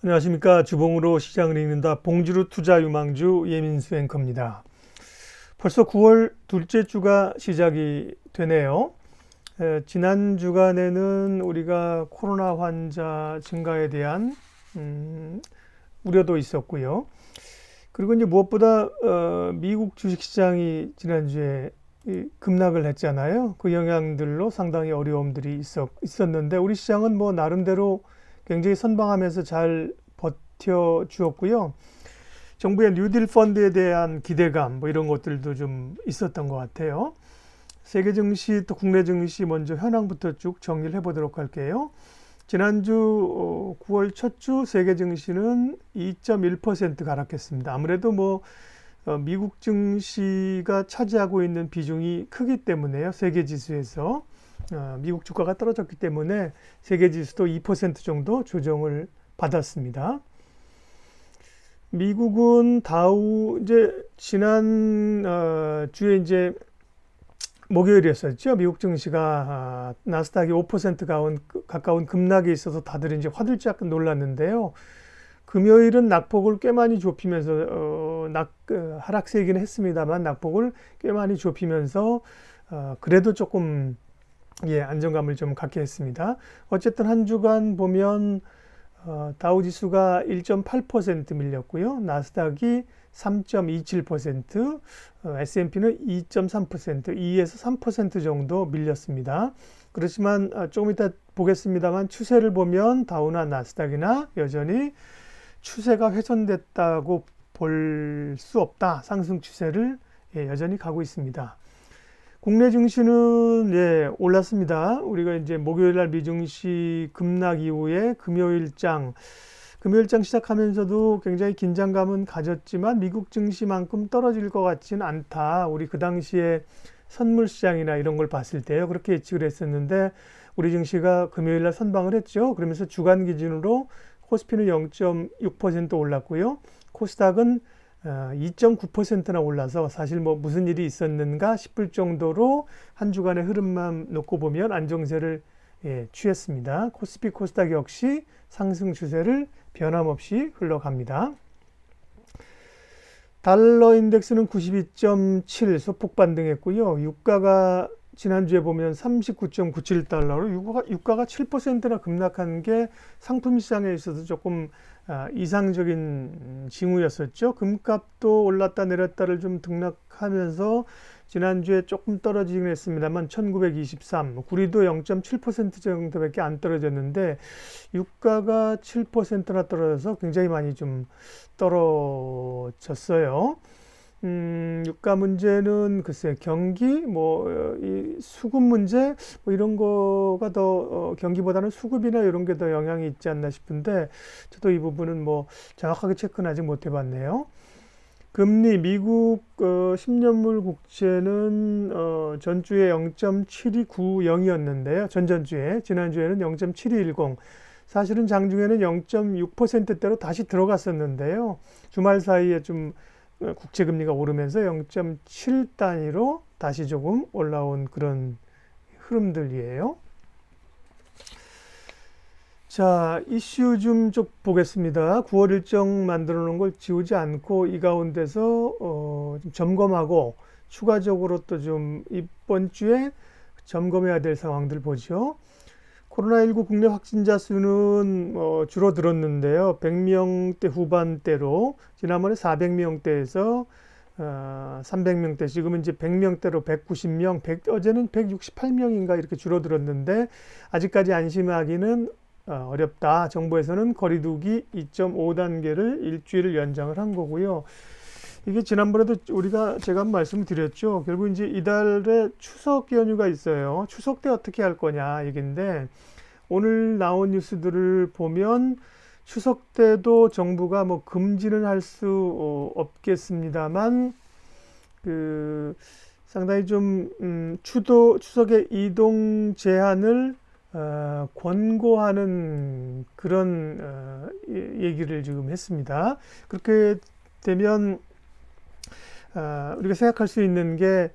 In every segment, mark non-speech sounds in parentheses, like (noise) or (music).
안녕하십니까. 주봉으로 시장을 읽는다. 봉지루 투자 유망주 예민수 앵커입니다. 벌써 9월 둘째 주가 시작이 되네요. 에, 지난 주간에는 우리가 코로나 환자 증가에 대한 음, 우려도 있었고요. 그리고 이제 무엇보다 어, 미국 주식시장이 지난주에 이 급락을 했잖아요. 그 영향들로 상당히 어려움들이 있었, 있었는데 우리 시장은 뭐 나름대로 굉장히 선방하면서 잘 버텨 주었고요. 정부의 뉴딜 펀드에 대한 기대감 뭐 이런 것들도 좀 있었던 것 같아요. 세계 증시 또 국내 증시 먼저 현황부터 쭉 정리를 해보도록 할게요. 지난주 9월 첫 주 세계 증시는 2.1% 가락했습니다. 아무래도 뭐 어, 미국 증시가 차지하고 있는 비중이 크기 때문에요. 세계 지수에서 어, 미국 주가가 떨어졌기 때문에 세계 지수도 2% 정도 조정을 받았습니다. 미국은 다우 이제 지난 어, 주에 이제 목요일이었었죠. 미국 증시가 아, 나스닥이 5% 가운, 가까운 급락에 있어서 다들 이제 화들짝 놀랐는데요. 금요일은 낙폭을 꽤 많이 좁히면서 어, 낙 어, 하락세이긴 했습니다만 낙폭을 꽤 많이 좁히면서 어, 그래도 조금 예, 안정감을 좀 갖게 했습니다. 어쨌든 한 주간 보면 어, 다우 지수가 1.8% 밀렸고요. 나스닥이 3.27%, 어, S&P는 2.3%, 2에서 3% 정도 밀렸습니다. 그렇지만 어, 조금 이따 보겠습니다만 추세를 보면 다우나 나스닥이나 여전히 추세가 훼손됐다고 볼 수 없다. 상승 추세를 예, 여전히 가고 있습니다. 국내 증시는 예, 올랐습니다. 우리가 이제 목요일 날 미증시 급락 이후에 금요일장 금요일장 시작하면서도 굉장히 긴장감은 가졌지만 미국 증시만큼 떨어질 것 같지는 않다. 우리 그 당시에 선물 시장이나 이런 걸 봤을 때요. 그렇게 예측을 했었는데 우리 증시가 금요일 날 선방을 했죠. 그러면서 주간 기준으로 코스피는 0.6% 올랐고요. 코스닥은 2.9%나 어, 올라서 사실 뭐 무슨 일이 있었는가 싶을 정도로 한 주간의 흐름만 놓고 보면 안정세를 예, 취했습니다. 코스피 코스닥 역시 상승 추세를 변함없이 흘러갑니다. 달러 인덱스는 92.7 소폭 반등했고요. 유가가 지난주에 보면 39.97달러로 유가가, 유가가 7%나 급락한 게 상품 시장에 있어서 조금 아, 이상적인 징후였었죠. 금값도 올랐다 내렸다를 좀 등락하면서 지난주에 조금 떨어지긴 했습니다만 1923, 구리도 0.7% 정도밖에 안 떨어졌는데 유가가 7%나 떨어져서 굉장히 많이 좀 떨어졌어요. 음, 유가 문제는 글쎄 경기 뭐 이 수급 문제 뭐 이런 거가 더 어, 경기보다는 수급이나 이런 게 더 영향이 있지 않나 싶은데 저도 이 부분은 뭐 정확하게 체크는 아직 못 해봤네요. 금리 미국 어, 10년물 국채는 어, 전주에 0.7290이었는데요. 전전주에 지난주에는 0.7210 사실은 장중에는 0.6%대로 다시 들어갔었는데요. 주말 사이에 좀 국채 금리가 오르면서 0.7 단위로 다시 조금 올라온 그런 흐름들이에요. 자, 이슈 좀 쭉 보겠습니다. 9월 일정 만들어 놓은 걸 지우지 않고 이 가운데서 어, 좀 점검하고 추가적으로 또 좀 이번 주에 점검해야 될 상황들 보죠. 코로나19 국내 확진자 수는 어, 줄어들었는데요. 100명대 후반대로 지난번에 400명대에서 어, 300명대 지금은 이제 100명대로 190명, 100, 어제는 168명인가 이렇게 줄어들었는데 아직까지 안심하기는 어, 어렵다. 정부에서는 거리두기 2.5단계를 일주일을 연장을 한 거고요. 이게 지난번에도 우리가 제가 한 말씀 드렸죠. 결국 이제 이달에 추석 연휴가 있어요. 추석 때 어떻게 할 거냐 얘기인데 오늘 나온 뉴스들을 보면 추석 때도 정부가 뭐 금지는 할수 어, 없겠습니다만 그 상당히 좀 음, 추도 추석의 이동 제한을 어, 권고하는 그런 어, 얘기를 지금 했습니다. 그렇게 되면 어, 우리가 생각할 수 있는 게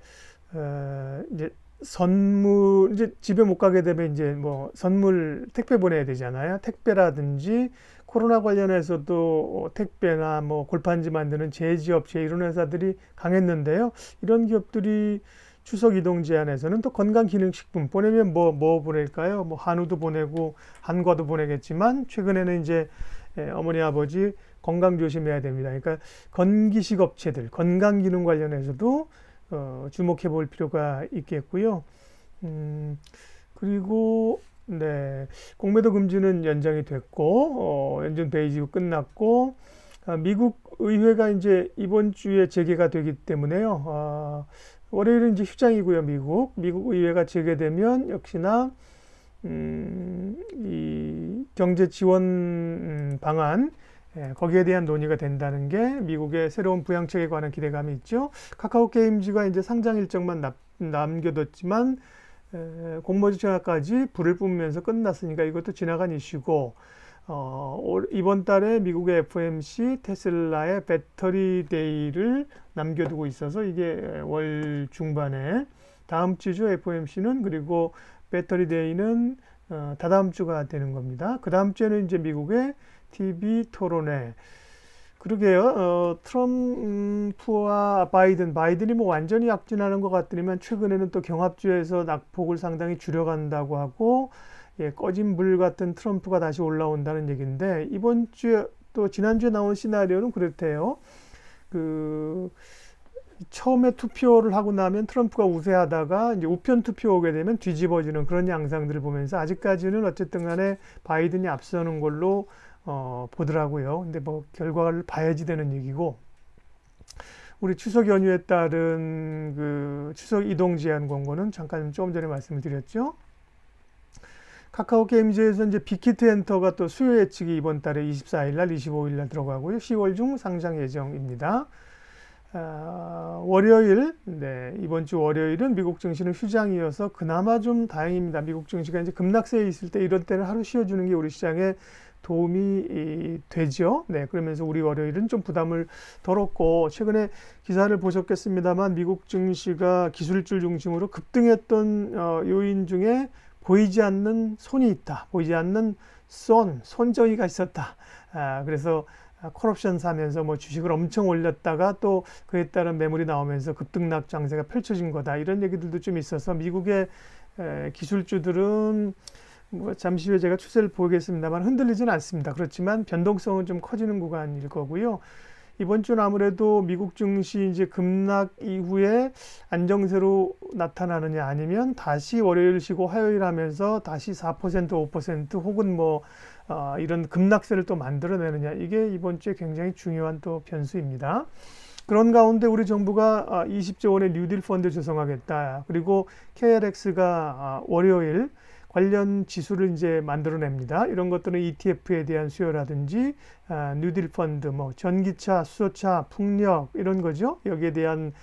어, 이제 선물 이제 집에 못 가게 되면 이제 뭐 선물 택배 보내야 되잖아요. 택배라든지 코로나 관련해서도 택배나 뭐 골판지 만드는 제지업체 이런 회사들이 강했는데요. 이런 기업들이 추석 이동 제한에서는 또 건강기능식품 보내면 뭐, 뭐 보낼까요? 뭐 한우도 보내고 한과도 보내겠지만 최근에는 이제 예, 어머니 아버지 건강 조심해야 됩니다. 그러니까 건기식 업체들 건강 기능 관련해서도 어, 주목해 볼 필요가 있겠고요. 음, 그리고 네, 공매도 금지는 연장이 됐고 어, 연준 베이지가 끝났고 아, 미국 의회가 이제 이번 주에 재개가 되기 때문에요. 아, 월요일은 이제 휴장이고요, 미국. 미국 의회가 재개되면 역시나 음, 이 경제 지원 음, 방안 예, 거기에 대한 논의가 된다는 게 미국의 새로운 부양책에 관한 기대감이 있죠. 카카오 게임즈가 이제 상장 일정만 남, 남겨뒀지만 에, 공모주 청약까지 불을 뿜으면서 끝났으니까 이것도 지나간 이슈고 어, 올- 이번 달에 미국의 FMC 테슬라의 배터리 데이를 남겨두고 있어서 이게 월 중반에 다음 주죠 FMC는 그리고 배터리 데이는 어, 다다음 주가 되는 겁니다. 그 다음 주에는 이제 미국의 TV 토론회. 그러게요. 어, 트럼프와 바이든, 바이든이 뭐 완전히 약진하는 것 같더니만 최근에는 또 경합주에서 낙폭을 상당히 줄여간다고 하고 예, 꺼진 불 같은 트럼프가 다시 올라온다는 얘기인데 이번 주에 또 지난주에 나온 시나리오는 그렇대요. 그 처음에 투표를 하고 나면 트럼프가 우세하다가 이제 우편 투표 오게 되면 뒤집어지는 그런 양상들을 보면서 아직까지는 어쨌든 간에 바이든이 앞서는 걸로 어, 보더라고요. 근데 뭐 결과를 봐야지 되는 얘기고 우리 추석 연휴에 따른 그 추석 이동 제한 권고는 잠깐 조금 전에 말씀을 드렸죠. 카카오 게임즈에서 이제 빅히트 엔터가 또 수요 예측이 이번 달에 24일 날, 25일 날 들어가고요. 10월 중 상장 예정입니다. 아, 월요일, 네, 이번 주 월요일은 미국 증시는 휴장이어서 그나마 좀 다행입니다. 미국 증시가 이제 급락세에 있을 때 이런 때는 하루 쉬어주는 게 우리 시장에 도움이 이, 되죠. 네, 그러면서 우리 월요일은 좀 부담을 덜었고 최근에 기사를 보셨겠습니다만 미국 증시가 기술줄 중심으로 급등했던 어, 요인 중에 보이지 않는 손이 있다. 보이지 않는 손, 손정이가 있었다. 아, 그래서 콜옵션 사면서 뭐 주식을 엄청 올렸다가 또 그에 따른 매물이 나오면서 급등락 장세가 펼쳐진 거다. 이런 얘기들도 좀 있어서 미국의 에, 기술주들은 뭐 잠시 후에 제가 추세를 보겠습니다만 흔들리지는 않습니다. 그렇지만 변동성은 좀 커지는 구간일 거고요. 이번 주는 아무래도 미국 증시 이제 급락 이후에 안정세로 나타나느냐 아니면 다시 월요일 쉬고 화요일 하면서 다시 4% 5% 혹은 뭐 어, 이런 급락세를 또 만들어내느냐 이게 이번 주에 굉장히 중요한 또 변수입니다. 그런 가운데 우리 정부가 20조 원의 뉴딜 펀드 조성하겠다. 그리고 KLX가 월요일 관련 지수를 이제 만들어냅니다. 이런 것들은 ETF에 대한 수요라든지 아, 뉴딜 펀드, 뭐 전기차, 수소차, 풍력 이런 거죠. 여기에 대한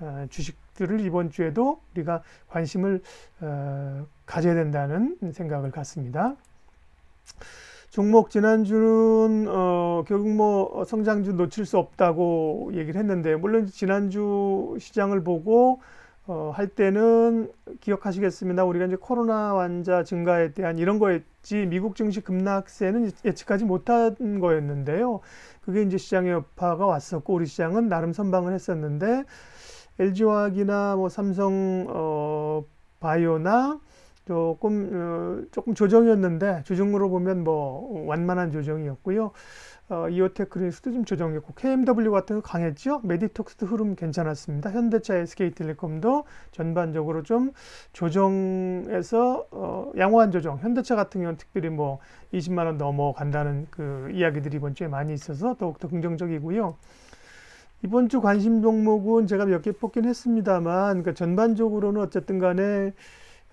아, 주식들을 이번 주에도 우리가 관심을 어, 가져야 된다는 생각을 갖습니다. 종목 지난주는 어, 결국 뭐 성장주 놓칠 수 없다고 얘기를 했는데 물론 지난주 시장을 보고 어, 할 때는 기억하시겠습니다. 우리가 이제 코로나 환자 증가에 대한 이런 거였지 미국 증시 급락세는 예측하지 못한 거였는데요. 그게 이제 시장의 여파가 왔었고 우리 시장은 나름 선방을 했었는데 LG화학이나 뭐 삼성 어, 바이오나 조금 어, 조금 조정이었는데 조정으로 보면 뭐 완만한 조정이었고요. 어, 이오테크리스도 좀 조정했고 KMW 같은 거 강했죠. 메디톡스도 흐름 괜찮았습니다. 현대차, SK텔레콤도 전반적으로 좀 조정해서 어, 양호한 조정. 현대차 같은 경우는 특별히 뭐 20만 원 넘어간다는 그 이야기들이 이번 주에 많이 있어서 더욱더 긍정적이고요. 이번 주 관심 종목은 제가 몇 개 뽑긴 했습니다만 그 전반적으로는 어쨌든 간에 에,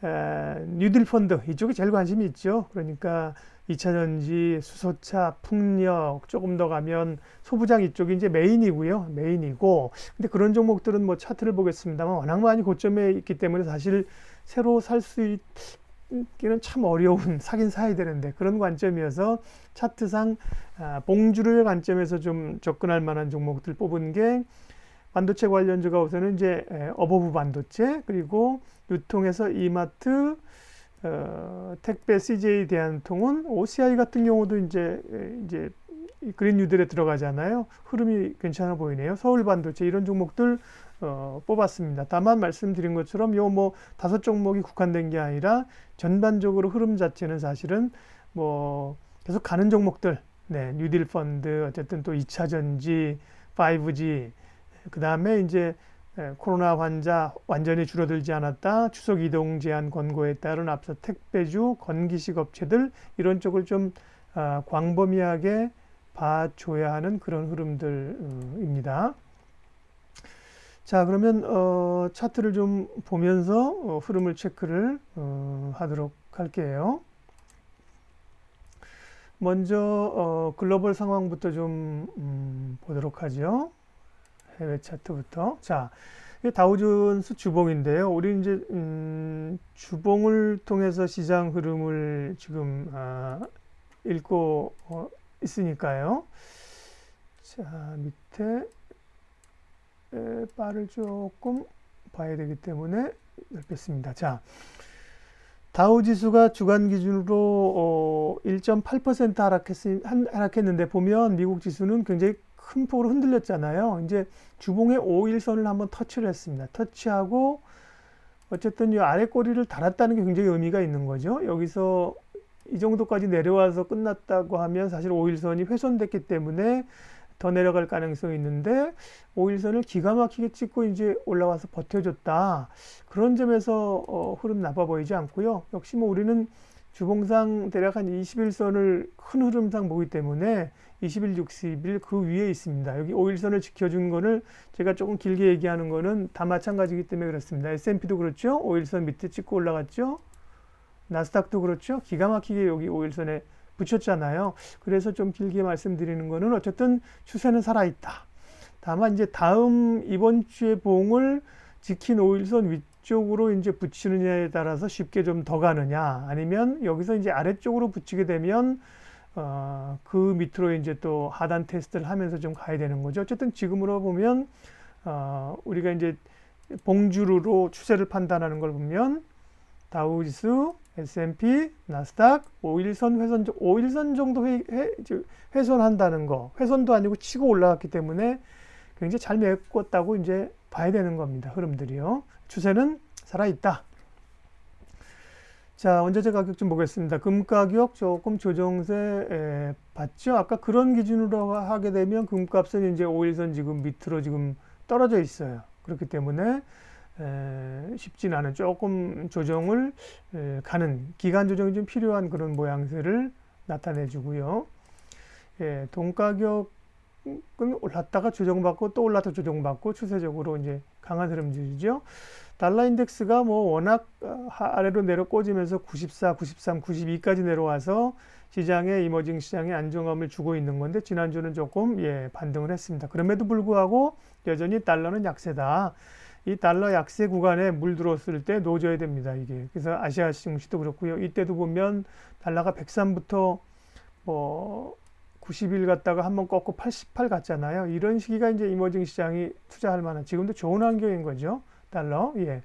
뉴딜 펀드 이쪽이 제일 관심이 있죠. 그러니까 2차 전지, 수소차, 풍력 조금 더 가면 소부장 이쪽이 이제 메인이고요. 메인이고 근데 그런 종목들은 뭐 차트를 보겠습니다만 워낙 많이 고점에 있기 때문에 사실 새로 살 수 있기는 참 어려운 (laughs) 사긴 사야 되는데 그런 관점이어서 차트상 아, 봉주를 관점에서 좀 접근할 만한 종목들 뽑은 게 반도체 관련주가 우선은 이제 에, 어버브 반도체 그리고 유통에서 이마트 어, 택배 CJ 대한통운 OCI 같은 경우도 이제 에, 이제 이 그린 뉴딜에 들어가잖아요. 흐름이 괜찮아 보이네요. 서울 반도체 이런 종목들 어, 뽑았습니다. 다만 말씀드린 것처럼 요 뭐 다섯 종목이 국한된 게 아니라 전반적으로 흐름 자체는 사실은 뭐 계속 가는 종목들, 네, 뉴딜 펀드 어쨌든 또 2차 전지, 5G 그 다음에 이제 에, 코로나 환자 완전히 줄어들지 않았다. 추석 이동 제한 권고에 따른 앞서 택배주, 건기식 업체들 이런 쪽을 좀 아, 광범위하게 봐줘야 하는 그런 흐름들입니다. 자, 그러면 어, 차트를 좀 보면서 어, 흐름을 체크를 어, 하도록 할게요. 먼저 어, 글로벌 상황부터 좀 음, 보도록 하죠. 해외 차트부터. 자, 이게 다우존스 주봉인데요. 우리 이제 음, 주봉을 통해서 시장 흐름을 지금 아, 읽고 어, 있으니까요. 자, 밑에 에, 바를 조금 봐야 되기 때문에 넓혔습니다. 자, 다우 지수가 주간 기준으로 어, 1.8% 하락했, 하락했는데 보면 미국 지수는 굉장히 큰 폭으로 흔들렸잖아요. 이제 주봉의 5일선을 한번 터치를 했습니다. 터치하고 어쨌든 이 아래 꼬리를 달았다는 게 굉장히 의미가 있는 거죠. 여기서 이 정도까지 내려와서 끝났다고 하면 사실 5일선이 훼손됐기 때문에 더 내려갈 가능성이 있는데 5일선을 기가 막히게 찍고 이제 올라와서 버텨줬다. 그런 점에서 어, 흐름 나빠 보이지 않고요. 역시 뭐 우리는 주봉상 대략 한 21선을 큰 흐름상 보기 때문에 20일, 60일 그 위에 있습니다. 여기 5일선을 지켜준 거를 제가 조금 길게 얘기하는 거는 다 마찬가지이기 때문에 그렇습니다. S&P도 그렇죠. 5일선 밑에 찍고 올라갔죠. 나스닥도 그렇죠. 기가 막히게 여기 5일선에 붙였잖아요. 그래서 좀 길게 말씀드리는 거는 어쨌든 추세는 살아있다. 다만 이제 다음 이번 주에 봉을 지킨 5일선 위 쪽으로 이제 붙이느냐에 따라서 쉽게 좀 더 가느냐 아니면 여기서 이제 아래쪽으로 붙이게 되면 어, 그 밑으로 이제 또 하단 테스트를 하면서 좀 가야 되는 거죠. 어쨌든 지금으로 보면 어, 우리가 이제 봉주루로 추세를 판단하는 걸 보면 다우지수, S&P, 나스닥, 5일선 훼손, 5일선 정도 회, 회, 훼손한다는 거, 훼손도 아니고 치고 올라갔기 때문에 굉장히 잘 메꿨다고 이제 봐야 되는 겁니다. 흐름들이요. 추세는 살아있다. 자, 원자재 가격 좀 보겠습니다. 금 가격 조금 조정세 에, 봤죠? 아까 그런 기준으로 하게 되면 금값은 이제 5일선 지금 밑으로 지금 떨어져 있어요. 그렇기 때문에 에, 쉽진 않은 조금 조정을 에, 가는 기간 조정이 좀 필요한 그런 모양새를 나타내 주고요. 예, 돈 가격은 올랐다가 조정받고 또 올랐다 조정받고 추세적으로 이제 강한 흐름들이죠. 달러 인덱스가 뭐 워낙 어, 아래로 내려 꽂으면서 94, 93, 92까지 내려와서 시장에 이머징 시장에 안정감을 주고 있는 건데 지난주는 조금 예, 반등을 했습니다. 그럼에도 불구하고 여전히 달러는 약세다. 이 달러 약세 구간에 물들었을 때 놓아줘야 됩니다. 이게 그래서 아시아 증시도 그렇고요. 이때도 보면 달러가 103부터 뭐 90일 갔다가 한번 꺾고 88 갔잖아요. 이런 시기가 이제 이머징 시장이 투자할 만한 지금도 좋은 환경인 거죠. 달러. 예.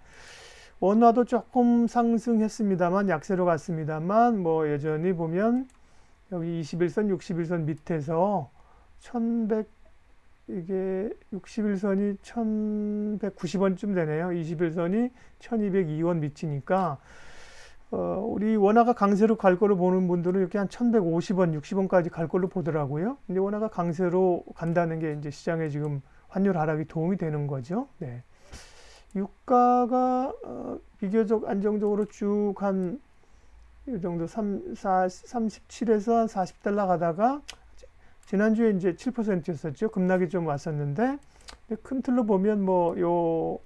원화도 조금 상승했습니다만 약세로 갔습니다만 뭐 여전히 보면 여기 21선, 61선 밑에서 1100 이게 61선이 1190원쯤 되네요. 21선이 1202원 밑이니까 어, 우리 원화가 강세로 갈 거로 보는 분들은 이렇게 한 1150원, 60원까지 갈 걸로 보더라고요. 근데 원화가 강세로 간다는 게 이제 시장에 지금 환율 하락이 도움이 되는 거죠. 네. 유가가 어, 비교적 안정적으로 쭉 한 이 정도 3, 4, 37에서 한 40달러 가다가 지난주에 이제 7%였었죠. 급락이 좀 왔었는데 큰 틀로 보면 뭐 요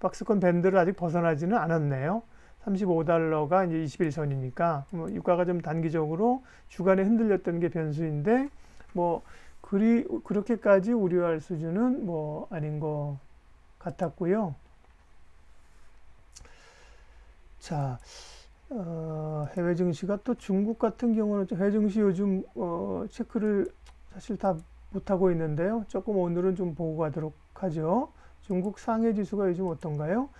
박스권 밴드를 아직 벗어나지는 않았네요. 35달러가 이제 21선이니까 뭐 유가가 좀 단기적으로 주간에 흔들렸던 게 변수인데 뭐 그리 그렇게까지 우려할 수준은 뭐 아닌 것 같았고요. 자, 어, 해외 증시가 또 중국 같은 경우는 해외 증시 요즘 어, 체크를 사실 다 못하고 있는데요. 조금 오늘은 좀 보고 가도록 하죠. 중국 상해 지수가 요즘 어떤가요?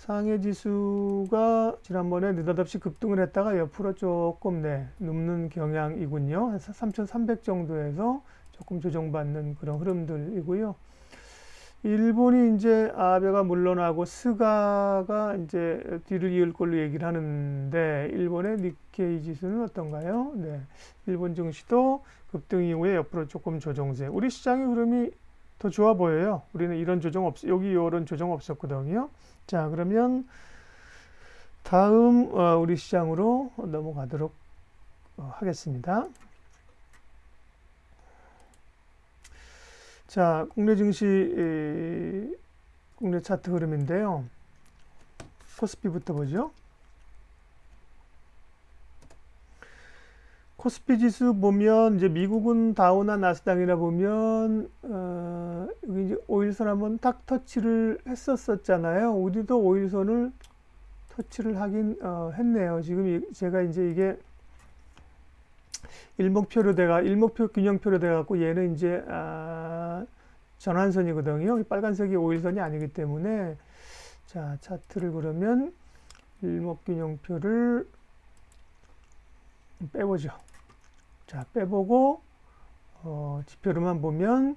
상해 지수가 지난번에 느닷없이 급등을 했다가 옆으로 조금 네, 눕는 경향이군요. 한 3,300 정도에서 조금 조정받는 그런 흐름들이고요. 일본이 이제 아베가 물러나고 스가가 이제 뒤를 이을 걸로 얘기를 하는데 일본의 니케이 지수는 어떤가요? 네. 일본 증시도 급등 이후에 옆으로 조금 조정세. 우리 시장의 흐름이 더 좋아 보여요. 우리는 이런 조정 없, 여기 이런 조정 없었거든요. 자, 그러면 다음 어, 우리 시장으로 넘어가도록 어, 하겠습니다. 자, 국내 증시 에, 국내 차트 흐름인데요. 코스피부터 보죠. 코스피 지수 보면 이제 미국은 다우나 나스닥이나 보면 어, 여기 이제 오일선 한번 딱 터치를 했었었잖아요. 우리도 오일선을 터치를 하긴 어, 했네요. 지금 이, 제가 이제 이게 일목표로 돼가 일목표 균형표로 돼 갖고 얘는 이제 아, 전환선이거든요. 빨간색이 오일선이 아니기 때문에 자 차트를 그러면 일목균형표를 빼보죠. 자, 빼보고 어, 지표로만 보면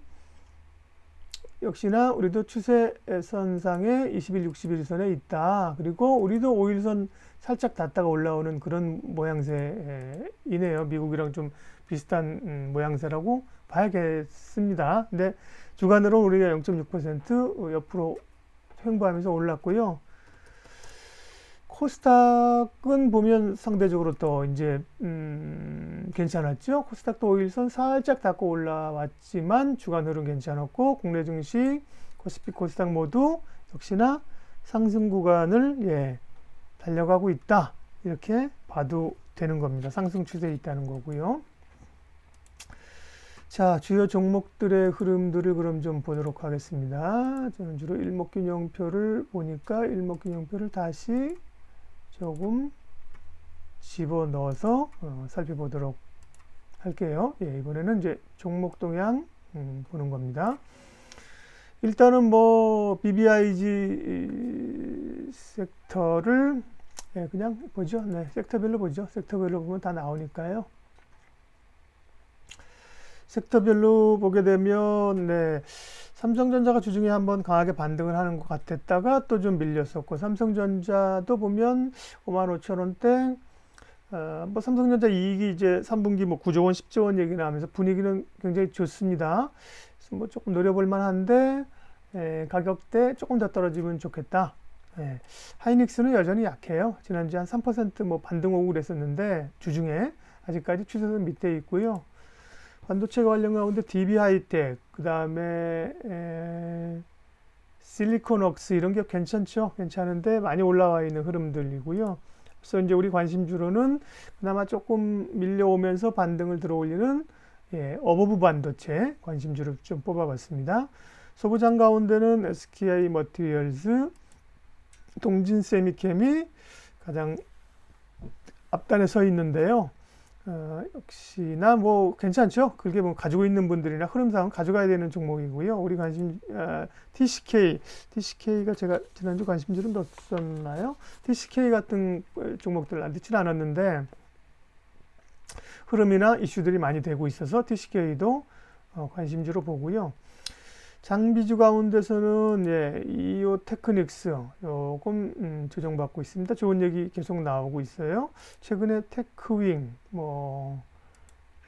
역시나 우리도 추세선상에 21, 61선에 있다. 그리고 우리도 5일선 살짝 닿다가 올라오는 그런 모양새이네요. 미국이랑 좀 비슷한 음, 모양새라고 봐야겠습니다. 근데 주간으로 우리가 0.6% 옆으로 횡보하면서 올랐고요. 코스닥은 보면 상대적으로 또 이제 음, 괜찮았죠. 코스닥도 5일선 살짝 닫고 올라왔지만 주간 흐름 괜찮았고 국내 증시 코스피 코스닥 모두 역시나 상승 구간을 예, 달려가고 있다. 이렇게 봐도 되는 겁니다. 상승 추세에 있다는 거고요. 자, 주요 종목들의 흐름들을 그럼 좀 보도록 하겠습니다. 저는 주로 일목균형표를 보니까 일목균형표를 다시 조금 집어 넣어서 어, 살펴보도록 할게요. 예, 이번에는 이제 종목 동향 음, 보는 겁니다. 일단은 뭐 BBIG 섹터를 예, 그냥 보죠. 네, 섹터별로 보죠. 섹터별로 보면 다 나오니까요. 섹터별로 보게 되면 네, 삼성전자가 주중에 한번 강하게 반등을 하는 것 같았다가 또 좀 밀렸었고 삼성전자도 보면 5만 5천 원대 어, 뭐 삼성전자 이익이 이제 3분기 뭐 9조 원, 10조 원 얘기 나오면서 분위기는 굉장히 좋습니다. 그래서 뭐 조금 노려볼 만한데 에, 가격대 조금 더 떨어지면 좋겠다. 예, 하이닉스는 여전히 약해요. 지난주에 한 3%뭐 반등 오고 그랬었는데 주중에 아직까지 추세선 밑에 있고요. 반도체 관련 가운데 DB 하이텍, 그 다음에 실리콘웍스 이런 게 괜찮죠? 괜찮은데 많이 올라와 있는 흐름들이고요. 그래서 이제 우리 관심주로는 그나마 조금 밀려오면서 반등을 들어올리는 예, 어버브 반도체 관심주를 좀 뽑아봤습니다. 소부장 가운데는 SKI 머티리얼즈, 동진 세미캠이 가장 앞단에 서 있는데요. 어, 역시나 뭐 괜찮죠. 그게 뭐 가지고 있는 분들이나 흐름상 가져가야 되는 종목이고요. 우리 관심 어, TCK, TCK가 제가 지난주 관심주를 넣었나요? TCK 같은 종목들 안 듣지는 않았는데 흐름이나 이슈들이 많이 되고 있어서 TCK도 어, 관심주로 보고요. 장비주 가운데서는 예, 이오 테크닉스 요금 음, 조정받고 있습니다. 좋은 얘기 계속 나오고 있어요. 최근에 테크윙, 뭐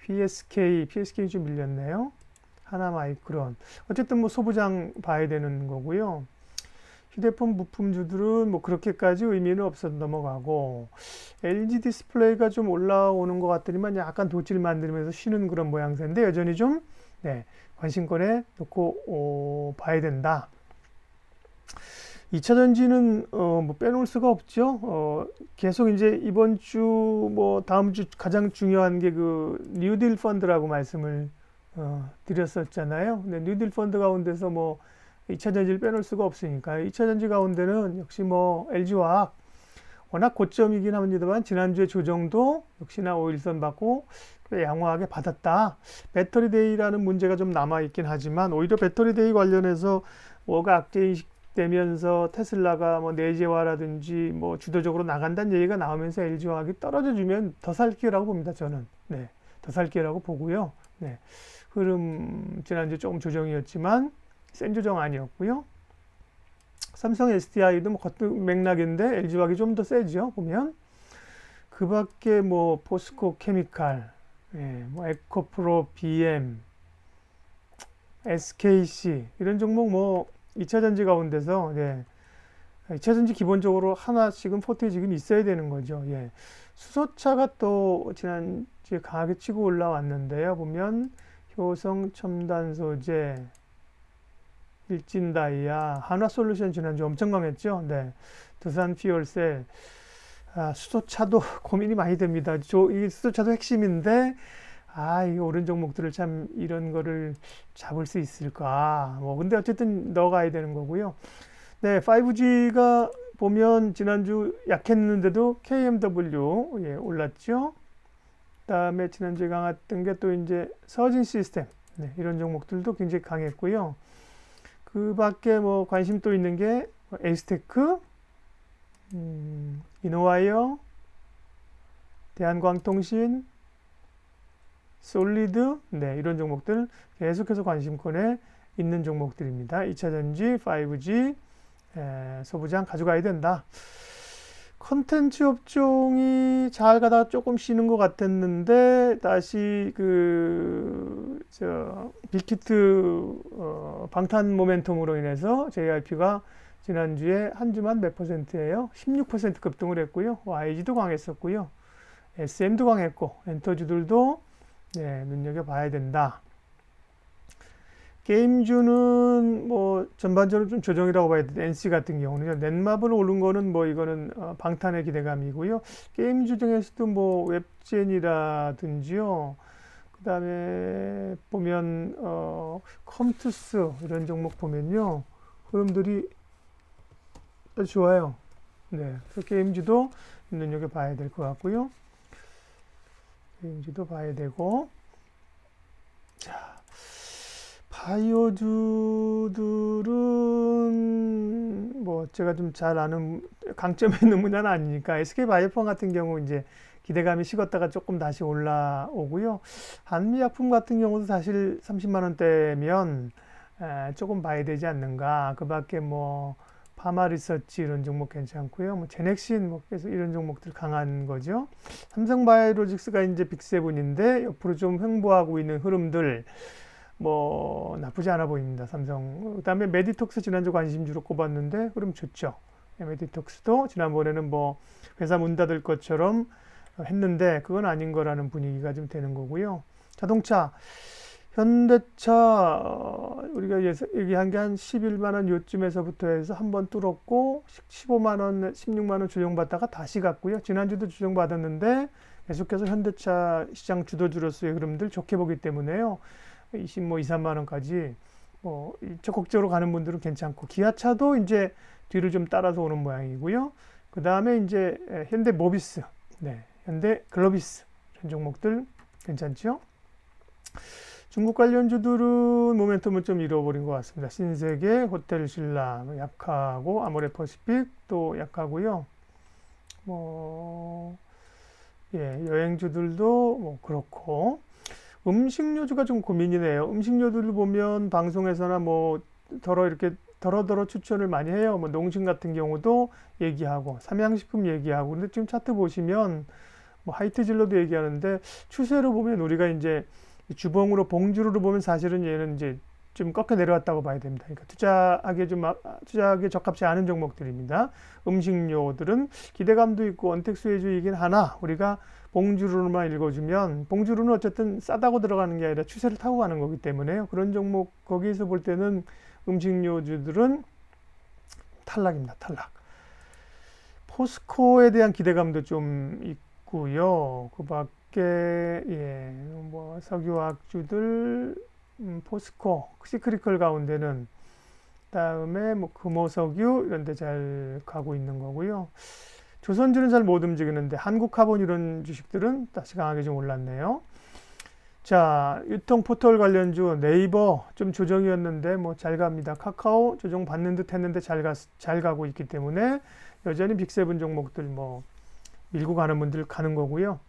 PSK, PSK 좀 밀렸네요. 하나 마이크론. 어쨌든 뭐 소부장 봐야 되는 거고요. 휴대폰 부품주들은 뭐 그렇게까지 의미는 없어서 넘어가고 LG 디스플레이가 좀 올라오는 것 같더니만 약간 도질 만들면서 쉬는 그런 모양새인데 여전히 좀 네, 관심권에 놓고 어, 봐야 된다. 2차 전지는 어, 뭐 빼놓을 수가 없죠. 어, 계속 이제 이번 주 뭐 다음 주 가장 중요한 게 그 뉴딜 펀드라고 말씀을 어, 드렸었잖아요. 근데 뉴딜 펀드 가운데서 뭐 2차 전지를 빼놓을 수가 없으니까 2차 전지 가운데는 역시 뭐 LG화학 워낙 고점이긴 합니다만 지난주에 조정도 역시나 오일선 받고 양호하게 받았다. 배터리 데이라는 문제가 좀 남아 있긴 하지만 오히려 배터리 데이 관련해서 워가 악재 인식되면서 테슬라가 뭐 내재화라든지 뭐 주도적으로 나간다는 얘기가 나오면서 LG화학이 떨어져 주면 더 살 기회라고 봅니다. 저는 네, 더 살 기회라고 보고요. 네, 흐름 지난주 조금 조정이었지만 센 조정 아니었고요. 삼성 SDI도 뭐 같은 맥락인데 LG화학이 좀 더 세죠. 보면 그 밖에 뭐 포스코 케미칼, 예, 뭐 에코프로 BM, SKC 이런 종목 뭐 2차 전지 가운데서 예, 2차 전지 기본적으로 하나씩은 포트에 지금 있어야 되는 거죠. 예. 수소차가 또 지난 주에 강하게 치고 올라왔는데요. 보면 효성 첨단 소재, 일진다이아, 한화솔루션 지난주 엄청 강했죠. 네. 두산 퓨얼셀, 아, 수소차도 (laughs) 고민이 많이 됩니다. 저, 이 수소차도 핵심인데, 아, 이 오른 종목들을 참 이런 거를 잡을 수 있을까. 뭐, 근데 어쨌든 넣어가야 되는 거고요. 네, 5G가 보면 지난주 약했는데도 KMW, 예, 올랐죠. 그 다음에 지난주에 강했던 게 또 이제 서진 시스템, 네, 이런 종목들도 굉장히 강했고요. 그 밖에 뭐 관심 또 있는 게 에이스테크, 음, 이노와이어, 대한광통신, 솔리드, 네, 이런 종목들 계속해서 관심권에 있는 종목들입니다. 2차 전지, 5G, 에, 소부장 가져가야 된다. 컨텐츠 업종이 잘 가다가 조금 쉬는 것 같았는데 다시 그 저 빅히트 어, 방탄 모멘텀으로 인해서 JYP가 지난주에 한 주만 몇 퍼센트예요? 16% 급등을 했고요. YG도 강했었고요. SM도 강했고 엔터주들도 네, 눈여겨봐야 된다. 게임주는 뭐 전반적으로 좀 조정이라고 봐야 돼. NC 같은 경우는 넷마블 오른 거는 뭐 이거는 어, 방탄의 기대감이고요. 게임주 중에서도 뭐 웹젠이라든지요. 그다음에 보면 어 컴투스 이런 종목 보면요. 흐름들이 아주 좋아요. 네. 그래서 게임주도 눈여겨 봐야 될 것 같고요. 게임주도 봐야 되고 자, 바이오주들은 뭐 제가 좀 잘 아는 강점에 있는 분야는 아니니까 SK 바이오폰 같은 경우 이제 기대감이 식었다가 조금 다시 올라오고요. 한미약품 같은 경우도 사실 30만 원대면 조금 봐야 되지 않는가. 그 밖에 뭐 파마 리서치 이런 종목 괜찮고요. 뭐 제넥신 뭐 계속 이런 종목들 강한 거죠. 삼성바이오로직스가 이제 빅세븐인데 옆으로 좀 횡보하고 있는 흐름들 뭐 나쁘지 않아 보입니다. 삼성. 그다음에 메디톡스 지난주 관심주로 꼽았는데 그럼 좋죠. 네, 메디톡스도 지난번에는 뭐 회사 문 닫을 것처럼 했는데 그건 아닌 거라는 분위기가 좀 되는 거고요. 자동차 현대차 어, 우리가 얘기한 게 한 11만 원 요쯤에서부터 해서 한 번 뚫었고 15만 원, 16만 원 조정받다가 다시 갔고요. 지난주도 조정받았는데 계속해서 현대차 시장 주도주로서의 흐름들 좋게 보기 때문에요. 20, 뭐 2, 3만 원까지 뭐 적극적으로 가는 분들은 괜찮고 기아차도 이제 뒤를 좀 따라서 오는 모양이고요. 그 다음에 이제 현대 모비스, 네, 현대 글로비스 이런 종목들 괜찮죠? 중국 관련 주들은 모멘텀을 좀 잃어버린 것 같습니다. 신세계, 호텔 신라 뭐 약하고 아모레 퍼시픽 또 약하고요. 뭐 예, 여행주들도 뭐 그렇고 음식료주가 좀 고민이네요. 음식료들을 보면 방송에서나 뭐 더러 이렇게 더러더러 추천을 많이 해요. 뭐 농심 같은 경우도 얘기하고 삼양식품 얘기하고 근데 지금 차트 보시면 뭐 하이트질러도 얘기하는데 추세로 보면 우리가 이제 주봉으로 봉주로로 보면 사실은 얘는 이제 좀 꺾여 내려왔다고 봐야 됩니다. 그러니까 투자하기 좀 아, 투자하기 적합치 않은 종목들입니다. 음식료들은 기대감도 있고 원택수혜주이긴 하나 우리가 봉주로만 읽어주면 봉주로는 어쨌든 싸다고 들어가는 게 아니라 추세를 타고 가는 거기 때문에요. 그런 종목 거기에서 볼 때는 음식료주들은 탈락입니다. 탈락. 포스코에 대한 기대감도 좀 있고요. 그밖 에 예, 뭐 석유화학주들 음, 포스코, 시크리컬 가운데는 그다음에 뭐 금호석유 이런 데 잘 가고 있는 거고요. 조선주는 잘 못 움직이는데 한국카본 이런 주식들은 다시 강하게 좀 올랐네요. 자, 유통 포털 관련주 네이버 좀 조정이었는데 뭐 잘 갑니다. 카카오 조정 받는 듯 했는데 잘, 가, 잘 가고 있기 때문에 여전히 빅세븐 종목들 뭐 밀고 가는 분들 가는 거고요.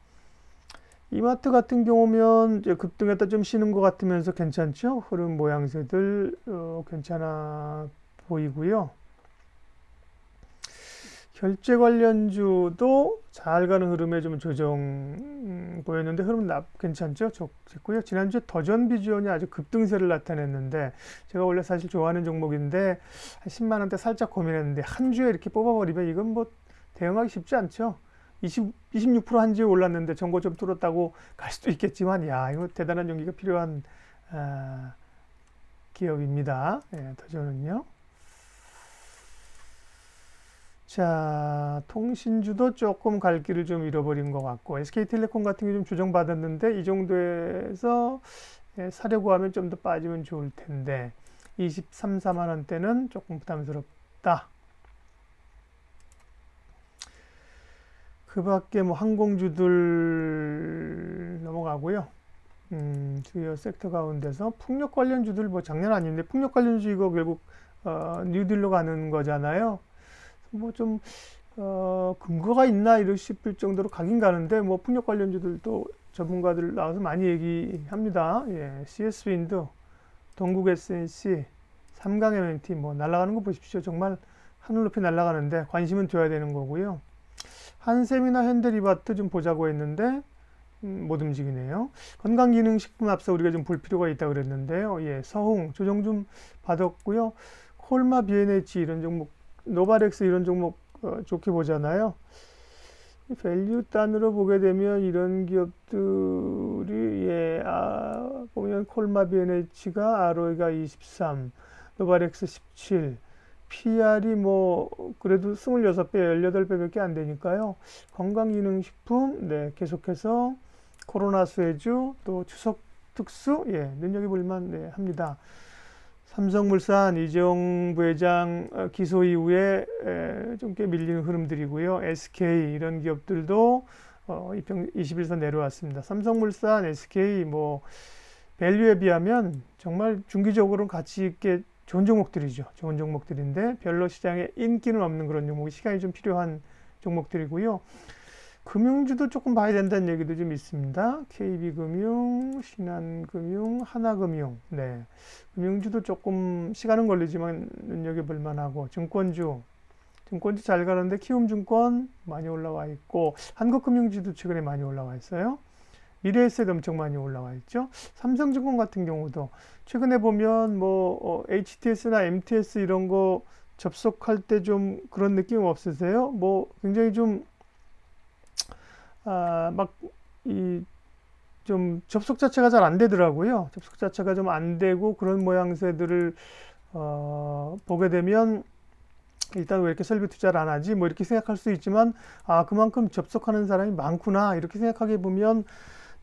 이마트 같은 경우면 급등했다 좀 쉬는 것 같으면서 괜찮죠? 흐름 모양새들 어, 괜찮아 보이고요. 결제 관련주도 잘 가는 흐름에 좀 조정 음, 보였는데 흐름 나 괜찮죠? 좋고요. 지난주에 더전 비주얼이 아주 급등세를 나타냈는데 제가 원래 사실 좋아하는 종목인데 한 10만 원대 살짝 고민했는데 한 주에 이렇게 뽑아버리면 이건 뭐 대응하기 쉽지 않죠. 20, 26%한 주에 올랐는데 좀 뚫었다고 갈 수도 있겠지만 야 이거 대단한 용기가 필요한 아, 기업입니다. 예, 더전은요. 자, 통신주도 조금 갈 길을 좀 잃어버린 것 같고, SK텔레콤 같은 게 좀 조정받았는데, 이 정도에서 예, 사려고 하면 좀 더 빠지면 좋을 텐데, 23, 4만 원대는 조금 부담스럽다. 그 밖에 뭐 항공주들 넘어가고요. 음, 주요 섹터 가운데서 풍력 관련주들 뭐 장난 아닌데, 풍력 관련주 이거 결국, 어, 뉴딜로 가는 거잖아요. 뭐좀 어, 근거가 있나 이러 싶을 정도로 가긴 가는데 뭐 풍력 관련주들도 전문가들 나와서 많이 얘기합니다. 예, CS 윈드, 동국 SNC, 삼강 MNT 뭐 날아가는 거 보십시오. 정말 하늘 높이 날아가는데 관심은 둬야 되는 거고요. 한샘이나 현대리바트 좀 보자고 했는데 음, 못 움직이네요. 건강기능식품 앞서 우리가 좀 볼 필요가 있다 그랬는데요. 예, 서홍 조정 좀 받았고요. 콜마 BNH 이런 종목 노바렉스 이런 종목 어, 좋게 보잖아요. 밸류 단으로 보게 되면 이런 기업들이 예, 아, 보면 콜마비엔H가 ROE가 23, 노바렉스 17, PR이 뭐 그래도 26배, 18배밖에 안 되니까요. 건강기능식품 네, 계속해서 코로나 수혜주 또 추석 특수 예, 눈여겨볼 만 네, 합니다. 삼성물산 이재용 부회장 어, 기소 이후에 좀 꽤 밀리는 흐름들이고요. SK 이런 기업들도 어, 21선 내려왔습니다. 삼성물산, SK 뭐 밸류에 비하면 정말 중기적으로는 가치 있게 좋은 종목들이죠. 좋은 종목들인데 별로 시장에 인기는 없는 그런 종목이 시간이 좀 필요한 종목들이고요. 금융주도 조금 봐야 된다는 얘기도 좀 있습니다. KB금융, 신한금융, 하나금융. 네. 금융주도 조금 시간은 걸리지만 눈여겨볼 만하고, 증권주. 증권주 잘 가는데 키움증권 많이 올라와 있고, 한국금융주도 최근에 많이 올라와 있어요. 미래에셋 엄청 많이 올라와 있죠. 삼성증권 같은 경우도 최근에 보면 뭐 어, HTS나 MTS 이런 거 접속할 때 좀 그런 느낌 없으세요? 뭐 굉장히 좀 아, 막, 이, 좀 접속 자체가 잘 안 되더라고요. 접속 자체가 좀 안 되고 그런 모양새들을, 어, 보게 되면 일단 왜 이렇게 설비 투자를 안 하지? 뭐 이렇게 생각할 수 있지만, 아, 그만큼 접속하는 사람이 많구나. 이렇게 생각하게 보면,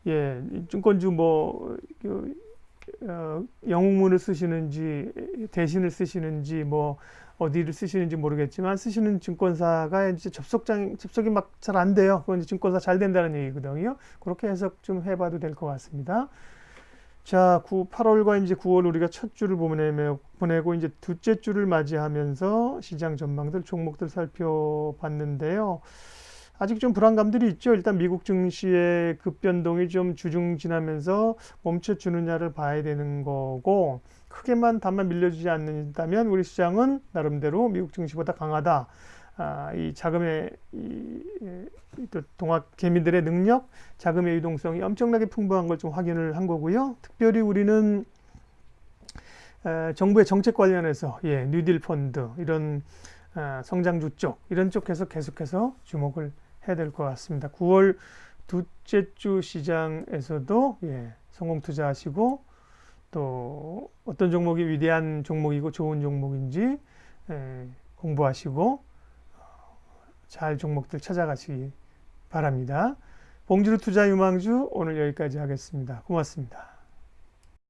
예, 증권주 뭐, 그, 어, 영웅문을 쓰시는지, 대신을 쓰시는지, 뭐, 어디를 쓰시는지 모르겠지만 쓰시는 증권사가 이제 접속장 접속이 막 잘 안 돼요. 그건 이제 증권사 잘 된다는 얘기거든요. 그렇게 해석 좀 해봐도 될 것 같습니다. 자, 9, 8월과 이제 9월 우리가 첫 주를 보내며, 보내고 이제 둘째 주를 맞이하면서 시장 전망들, 종목들 살펴봤는데요. 아직 좀 불안감들이 있죠. 일단 미국 증시의 급변동이 좀 주중 지나면서 멈춰주느냐를 봐야 되는 거고, 크게만 다만 밀려주지 않는다면 우리 시장은 나름대로 미국 증시보다 강하다. 아, 이 자금의 이, 이, 또 동학 개미들의 능력, 자금의 유동성이 엄청나게 풍부한 걸 좀 확인을 한 거고요. 특별히 우리는 에, 정부의 정책 관련해서 예, 뉴딜 펀드 이런 아, 성장주 쪽 이런 쪽에서 계속해서 주목을 해야 될 것 같습니다. 9월 둘째 주 시장에서도 예, 성공 투자하시고 또 어떤 종목이 위대한 종목이고 좋은 종목인지 에, 공부하시고 잘 종목들 찾아가시기 바랍니다. 봉지루 투자 유망주 오늘 여기까지 하겠습니다. 고맙습니다.